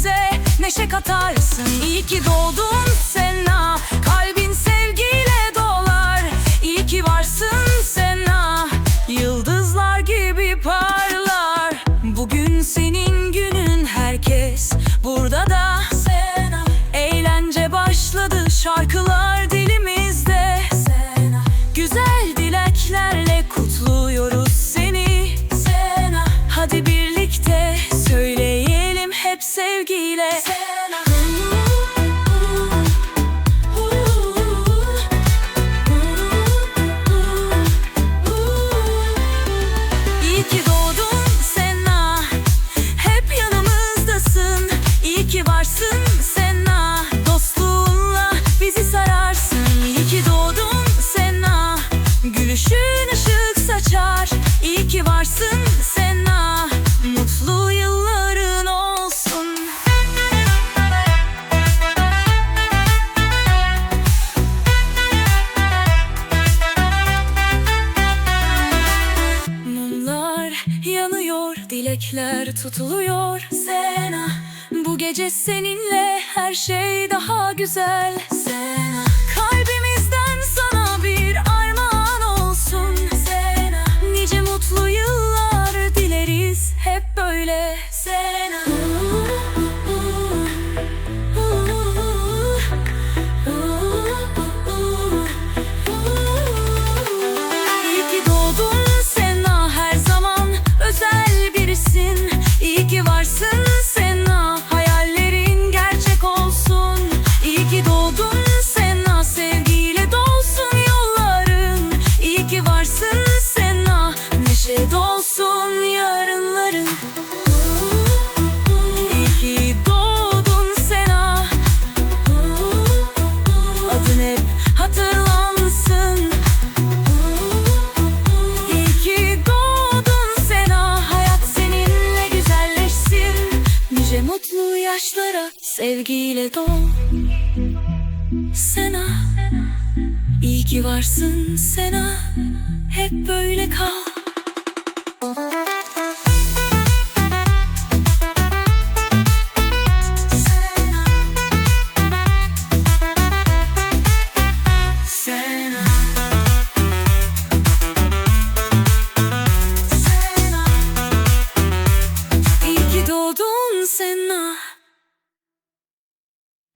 Neşemize neşe katarsın. İyi ki doğdun Sena Kalbin sevgiyle dolar. İyi ki varsın Sena Yıldızlar gibi parlar. Bugün senin günün herkes Burada da. Sena. Eğlence başladı şarkılar hep sevgiyle. Sena dilekler tutuluyor Sena. Bu gece seninle her şey daha güzel Sena. Kalbimizden sana bir armağan olsun Sena. Nice mutlu yıllar dileriz hep böyle Sena neşe dolsun yarınların. İyi doğdun Sena Adın hep hatırlansın. İyi doğdun Sena Hayat seninle güzelleşsin. Nice mutlu yaşlara sevgiyle dol. Sena İyi ki varsın Sena Hep böyle kal